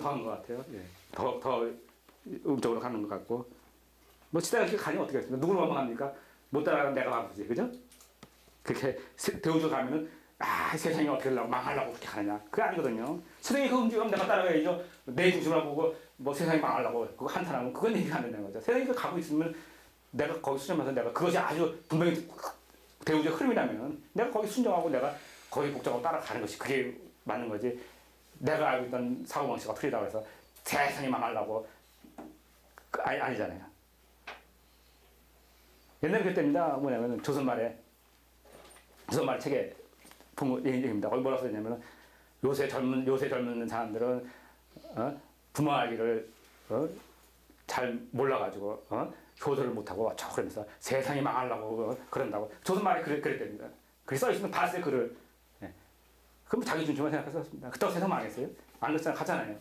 더한 것 같아요. 예. 더, 더 음쪽으로 가는 것 같고. 뭐 시대가 그렇게 가니 어떻게 하겠습니까? 누구를 원망합니까? 못 따라가면 내가 바보지, 그죠? 그렇게 세- 대우조 가면은 아 세상이 어떻게 하려고 망하려고 그렇게 가느냐 그게 아니거든요 선생님이 그 움직이면 내가 따라가야죠 내 중심을 보고 뭐 세상이 망하려고 그거 한탄하면 그건 얘기가 안 된다는 거죠 세상이 그 가고 있으면 내가 거기 수렴해서 내가 그것이 아주 분명히 대우적 흐름이라면 내가 거기 순종하고 내가 거기 복종하고 따라가는 것이 그게 맞는 거지 내가 알고 있던 사고방식가 틀리다고 해서 세상이 망하려고 그 아니, 아니잖아요 옛날에 그때입니다 뭐냐면 조선 말에 조선 말 책에 부모 얘기입니다. 거기 뭐라고 써있냐면 요새 젊은 요새 젊은 사람들은 어? 부모 아기를 어? 잘 몰라가지고 어? 효도를 못하고 저 그러면서 세상이 망하려고 어? 그런다고 조선 말에 그랬, 그랬답니다. 그게 써있으면 다 써요 글을. 예. 그럼 자기 중심만 생각했었습니다. 그때가 세상 망했어요. 안 그랬잖아요. 가잖아요.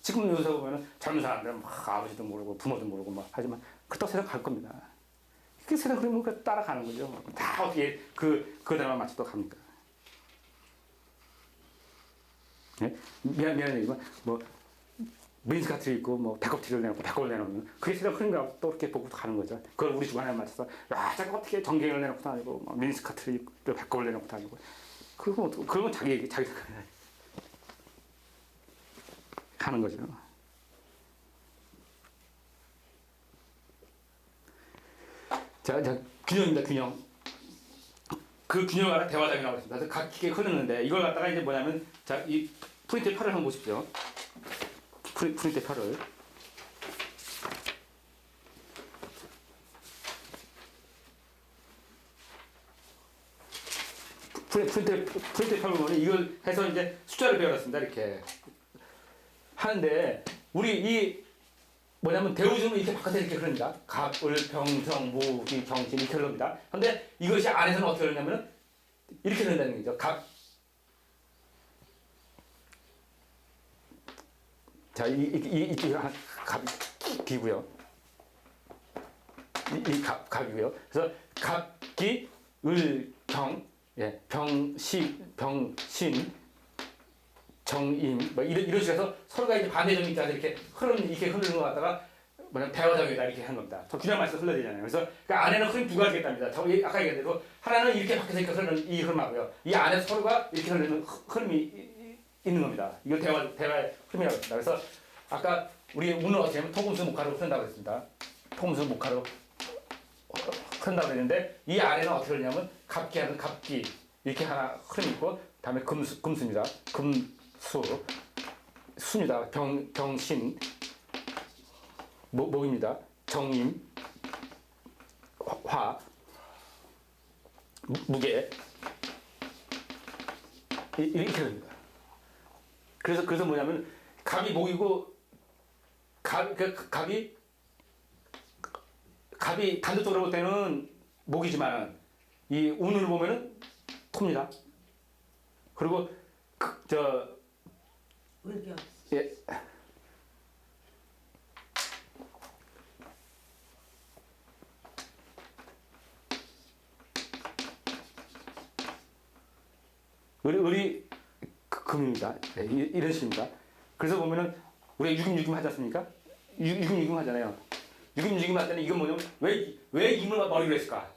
지금 요새 보면은 젊은 사람들은 막 아버지도 모르고 부모도 모르고 막 하지만 그때 세상 갈 겁니다. 그 세상 그러면 그 따라가는 거죠. 다 어떻게 그 그대로만 맞춰도 갑니까? 예? 미안 미안 얘기지만 뭐 민스카트를 입고 뭐 배꼽티를 내놓고 배꼽을 내놓으면 그게 세상 거하고 또 이렇게 보고 가는 거죠. 그걸 우리 주관에 맞춰서 야 자꾸 어떻게 정경을 내놓고 다니고 뭐 민스카트를 입고 또 배꼽을 내놓고 다니고 그건 어떡- 그건 자기 얘기 자기 생각에 하는 거죠. 자, 자 균형입니다. 균형. 그 균형을 갖다 대화장이라고 했습니다. 그래서 각기게 흐르는데 이걸 갖다가 이제 뭐냐면 자 이 프린트 팔을 한번 보십시오. 프리, 프린트 팔을 프린- 프린트 프린트 팔을 보면 이걸 해서 이제 숫자를 배워놨습니다. 이렇게 하는데 우리 이 뭐냐면 대우주는 이렇게 바깥에 이렇게 흐릅니다. 각, 을, 병, 정, 무, 기, 경신 이렇게 흐릅니다. 근데 이것이 안에서는 어떻게 흐르냐면은 이렇게 흐른다는 거죠. 각. 자, 이, 이, 이, 이쪽이 한 갑, 기고요. 이, 이 갑, 갑이고요. 그래서 갑 기, 을, 경, 예, 병, 시, 병, 신, 정임 뭐 이런 이런 식으로 해서 서로가 이제 반대 점이 있다 이렇게 흐르는 이렇게 흐르는 거 갖다가 뭐냐 대화적이다 이렇게 한 겁니다. 더 균형 맞춰서 흘러야 되잖아요. 그래서 그 안에는 흐름 두 가지가 있답니다. 저 이- 아까 얘기한 대로 하나는 이렇게 밖에서 이렇게 흐르는 이 흐름하고요. 이 안에 서로가 이렇게 흐르는 흐- 흐름이 있는 겁니다. 이걸 대화 대화의 흐름이라고 합니다. 그래서 아까 우리 운은 어떻게 하면 토금수 목화로 흐른다고 했습니다. 토금수 목화로 흐른다고 했는데 이 안에는 어떻게 흐르냐면 갑기 하는 갑기 이렇게 하나 흐름이 있고 다음에 금수 금수입니다. 금 수, 수입니다. 병, 병신, 목, 목입니다. 정임, 화, 무게, 이- 이렇게 됩니다. 그래서, 그래서 뭐냐면, 갑이 목이고, 갑, 그, 갑이, 갑이 단도적으로 볼 때는 목이지만, 이 운을 보면은 토입니다. 그리고, 그, 저. 예. 우리 우리 그- 금입니다. 네, 이- 이런 식입니다. 그래서 보면은 우리 유김유김 하지 않습니까? 유- 유김유김 하잖아요. 유김유김 할 때는 이건 뭐냐면 왜 왜 임을 머리로 했을까?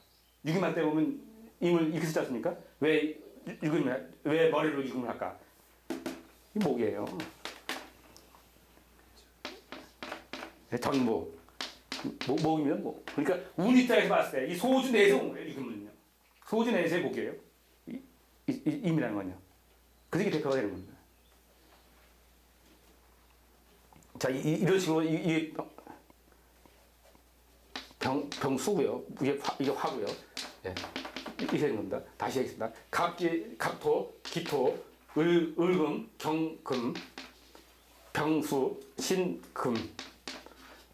유김 할때 보면 임을 이렇게 쓰지 않습니까? 왜 유김 왜 머리로 유김을 할까? 이 목이에요. 네, 전목. 목, 목이면 목. 그러니까 운 입장에서 봤을 때 이 소주 내에서 온 거예요. 이금은요. 소주 내에서의 목이에요. 이, 이, 이, 임이라는 건요. 그게 대표가 되는 겁니다. 자, 이, 이- 이런 식으로 이, 이 병, 병수고요. 이게 화, 이게 화고요. 예. 이렇게 겁니다. 다시 하겠습니다. 갑기, 갑토, 기토, 을, 을금, 경금, 병수, 신금,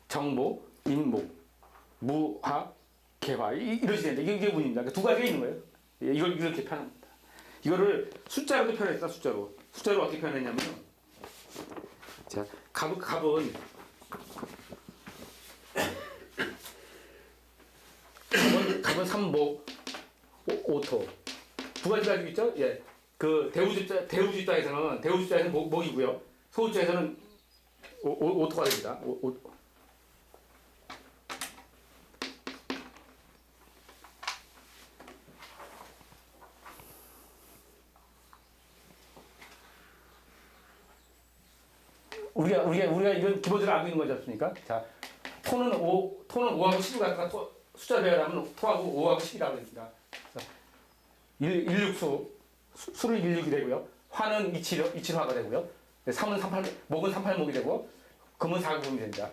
정모, 인목, 무화, 개화 이- 이런 식인데 이게, 이게 운입니다. 그러니까 두 가지가 있는 거예요. 예, 이걸 이렇게 표현합니다. 이거를 숫자로도 표현했다. 숫자로. 숫자로 어떻게 표현했냐면요. 자, 갑, 갑은 갑은, 갑은 삼목, 오, 오토 두 가지 가지고 있죠. 예, 그 대우주자 대우주자에서는 대우주자에서는 목, 목이고요. 소주자에서는 오, 오, 오토가 됩니다. 오, 오. 우리가 우리가 우리가 이런 기본적으로 알고 있는 거지 않습니까? 자, 토는 5, 토는 5하고 10을 갖다가 토, 숫자 배열하면 토하고 5하고 10이라고 됩니다. 그래서 일, 일육수 수, 수를 일육이 되고요. 화는 이칠 이칠화가 되고요. 네, 삼은 삼팔 목은 삼팔목이 되고 금은 사금이 됩니다.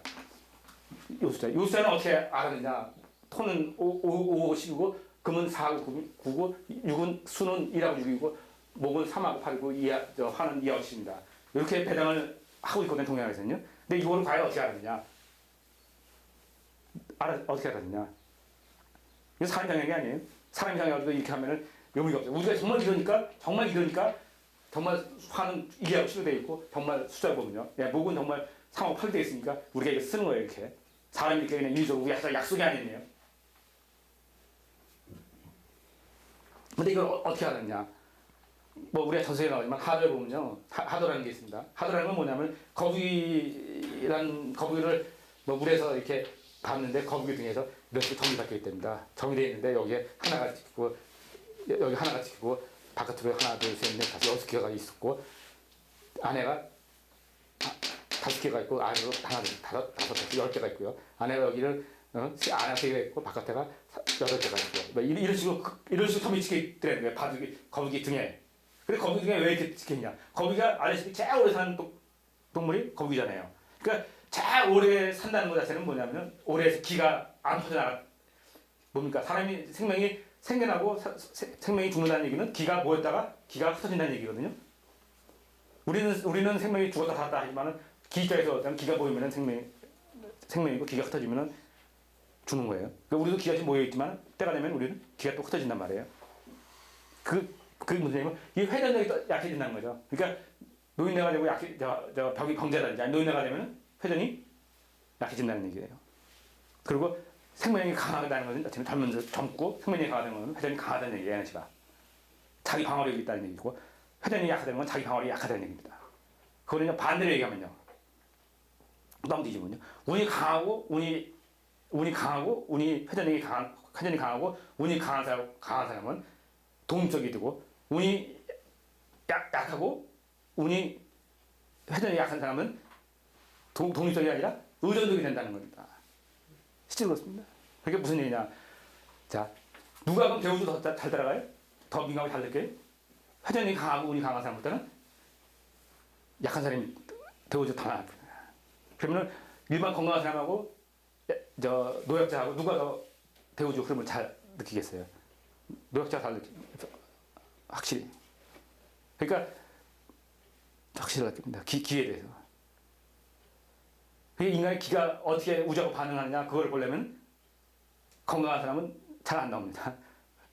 요 숫자. 요 숫자는 어떻게 알았느냐? 토는 5, 5, 5, 10이고 금은 4하고 9고 6은 수는 1하고 6이고 목은 3하고 8이고 2, 저 화는 2하고 10입니다. 이렇게 배당을 하고 있거든요, 동양에서는요. 근데 이거를 과연 어떻게 알았느냐? 알아, 어떻게 알았느냐? 이거 사람 장애이 아니에요. 사람 장애가지고 이렇게 하면은 의미가 없어요. 우리가 정말 이러니까, 정말 이러니까, 정말 화는 이하고 치로 되어 있고, 정말 숫자를 보면요. 야, 목은 정말 3하고 8이 되어 있으니까, 우리가 이거 쓰는 거예요, 이렇게. 사람이 이렇게 그냥 인위적으로 약속, 약속이 아니네요. 근데 이걸 어, 어떻게 알았냐? 뭐 우리가 전서에 나오지만 하도에 보면요 하, 하도라는 게 있습니다. 하도라는 건 뭐냐면 거북이란 거북이를 뭐 물에서 이렇게 봤는데 거북이 등에서 이렇게 점이 박혀 있답니다. 점이 돼 있는데 여기에 하나가 찍히고 여기 하나가 찍히고 바깥으로 하나 둘셋넷 다섯 여섯 개가 있었고 안에가 아, 다섯 개가 있고 안으로 하나 둘 다섯 다섯 다섯 열 개가 있고요. 안에가 여기를 어, 세- 안에 세 개가 있고 바깥에가 사- 여덟 개가 있고 뭐 이런, 이런 식으로 그- 이런 식으로 점이 찍혀 있더라는 거예요. 바둑이 거북이 등에. 근데 거북이 등에 왜 이렇게 찍혀있냐? 거북이가 알다시피 제일 오래 사는 동- 동물이 거북이잖아요. 그러니까 제일 오래 산다는 것 자체는 뭐냐면 오래 기가 안 퍼져나가 뭡니까? 사람이 생명이 생겨나고 사- 세- 생명이 죽는다는 얘기는 기가 모였다가 기가 흩어진다는 얘기거든요. 우리는 우리는 생명이 죽었다 살았다 하지만은 기자에서 기가 모이면은 생명 생명이고 기가 흩어지면은 죽는 거예요. 그러니까 우리도 기가 지금 모여 있지만 때가 되면 우리는 기가 또 흩어진단 말이에요. 그 그게 무슨 얘기냐면 이 회전력이 또 약해진다는 거죠. 그러니까 노인네가 되고 약해 저, 저 벽이 경제라든지 아니 노인네가 되면 회전이 약해진다는 얘기예요. 그리고 생명력이 강하다는 것은 자체는 젊은서 젊고 생명력이 강하다는 것은 회전이 강하다는 얘기예요. 에너지가 자기 방어력이 있다는 얘기고 회전이 약하다는 건 자기 방어력이 약하다는 얘기입니다. 그거는요 반대로 얘기하면요. 너무 뒤집으면요. 운이 강하고 운이 운이 강하고 운이 회전력이 강한 회전이 강하고 운이 강한 사람 강한 사람은 동적이 되고 운이 약, 약하고 운이 회전이 약한 사람은 동, 독립적이 아니라 의존적이 된다는 겁니다. 실제로 그렇습니다. 그게 무슨 얘기냐? 자, 누가 그럼 대우도 더잘 따라가요? 더 민감하게 잘 느껴요? 회전이 강하고 운이 강한 사람보다는 약한 사람이 대우도 더 나아요. 그러면 일반 건강한 사람하고 저 노약자하고 누가 더 대우주 흐름을 잘 느끼겠어요? 노약자가 잘 느끼 확실히. 그러니까 확실히 느낍니다. 기, 기에 대해서. 그게 인간의 기가 어떻게 우주하고 반응하느냐 그걸 보려면 건강한 사람은 잘 안 나옵니다.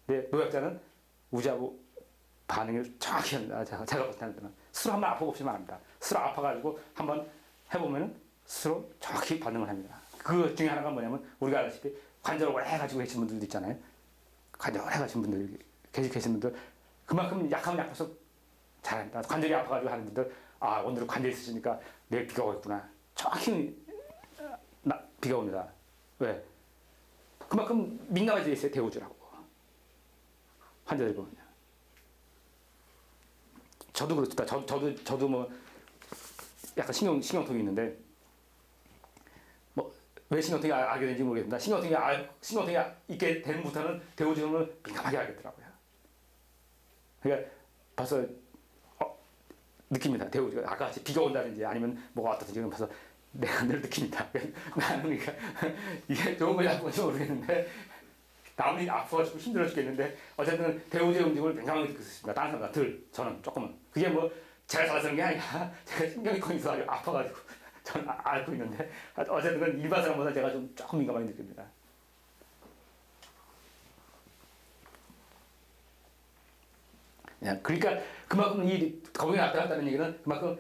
근데 노약자는 우주하고 반응을 정확히 합니다. 제가, 볼 때는 스스로 한번 없으면 압니다. 스스로 아파가지고 한번 해보면은 스스로 정확히 반응을 합니다. 그 중에 하나가 뭐냐면 우리가 알다시피 관절 오래 해가지고 계신 분들도 있잖아요. 관절 오래 가신 분들 계시 계신 분들 그만큼 약하면 약해서 잘한다. 관절이 아파가지고 하는 분들 아 오늘 관절 있으시니까 내일 비가 오겠구나. 정확히 나, 비가 옵니다. 왜? 그만큼 민감해져 있어요 대우주라고 환자들 보면. 저도 그렇습니다. 저, 저도 저도 뭐 약간 신경 신경통이 있는데 뭐 왜 신경통이 아- 알게 된지 모르겠습니다. 신경통이 알, 신경통이 있게 된 부터는 대우주를 민감하게 알겠더라고요. 그러니까 벌써 어, 느낍니다. 대우주가 아까 비가 온다든지 아니면 뭐가 왔다든지 벌써 내가 늘 느낍니다. 그러니까 이게 좋은 건지 나쁜 모르겠는데 남이 아파가지고 힘들어 죽겠는데 어쨌든 대우주의 움직임을 느끼고 있습니다. 다른 사람보다 덜 저는 조금은 그게 뭐 제가 잘해서 그런 게 아니라 제가 신경이 거기 있어가지고 아파가지고 저는 아- 앓고 있는데 어쨌든 일반 사람보다 제가 좀 조금 민감하게 느낍니다. 야, 그러니까 그만큼 이 거북이 나타났다는 얘기는 그만큼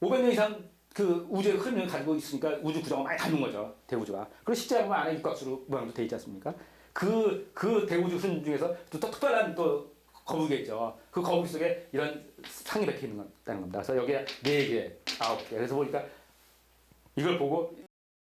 500년 이상 그 우주의 흐름을 가지고 있으니까 우주 구조가 많이 다른 거죠 대우주가. 그리고 실제 보면 안에 육각수로 모양도 돼 있지 않습니까? 그 그 대우주 흐름 중에서 또, 또 특별한 또 거북이 있죠. 그 거북이 속에 이런 상이 박혀 있는 겁니다. 그래서 여기에 네 개, 아홉 개. 그래서 보니까 이걸 보고